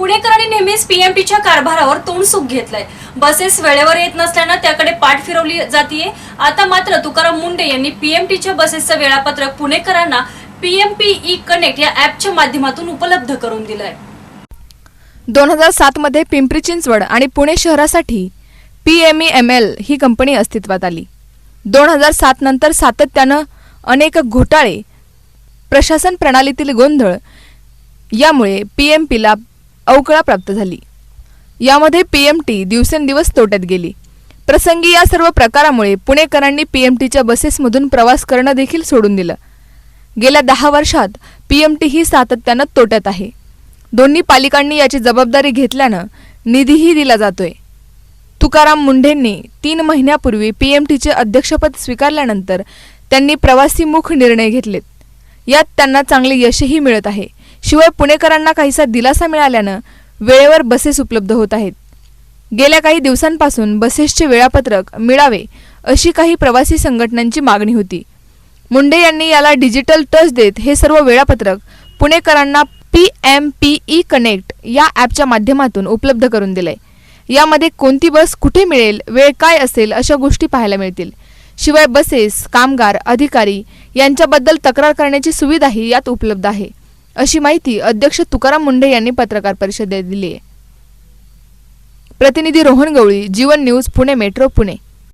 पुणेकरांनी नेहमीच पीएमटीच्या कारभारावर तोंडसुख घेतलंय. बसेस वेळेवर येत नसल्यानं त्याकडे पाठ फिरवली जातीये. आता मात्र तुकाराम मुंडे यांनी पीएमटीच्या बसेसचं वेळापत्रक पुणेकरांना पीएमपीई कनेक्ट या ऍपच्या माध्यमातून उपलब्ध करून दिलंय. दोन हजार सातमध्ये पिंपरी चिंचवड आणि पुणे शहरासाठी P M E M L ही कंपनी अस्तित्वात आली. दोन हजार सात नंतर सातत्यानं अनेक घोटाळे प्रशासन प्रणालीतील गोंधळ यामुळे पी एम पीला अवकळा प्राप्त झाली. यामध्ये पी एम टी दिवसेंदिवस तोट्यात गेली. प्रसंगी या सर्व प्रकारामुळे पुणेकरांनी पी एम टीच्या बसेसमधून प्रवास करणं देखील सोडून दिलं. गेल्या दहा वर्षात पीएमटी ही सातत्यानं तोट्यात आहे. दोन्ही पालिकांनी याची जबाबदारी घेतल्यानं निधीही दिला जातोय. तुकाराम मुंढेंनी तीन महिन्यापूर्वी पीएमटीचे अध्यक्षपद स्वीकारल्यानंतर त्यांनी प्रवासीमुख निर्णय घेतलेत. यात त्यांना चांगले यशही मिळत आहे. शिवाय पुणेकरांना काहीसा दिलासा मिळाल्यानं वेळेवर बसेस उपलब्ध होत आहेत. गेल्या काही दिवसांपासून बसेसचे वेळापत्रक मिळावे अशी काही प्रवासी संघटनांची मागणी होती. मुंडे यांनी याला डिजिटल टच देत हे सर्व वेळापत्रक पुणेकरांना P M P E connect या ॲपच्या माध्यमातून उपलब्ध करून दिले यामध्ये कोणती बस कुठे मिळेल वेळ काय असेल अशा गोष्टी पाहायला मिळतील. शिवाय बसेस कामगार अधिकारी यांच्याबद्दल तक्रार करण्याची सुविधाही यात उपलब्ध आहे. अशी माहिती अध्यक्ष तुकाराम मुंडे यांनी पत्रकार परिषदेत दिली आहे प्रतिनिधी रोहन गवळी जीवन न्यूज पुणे मेट्रो पुणे.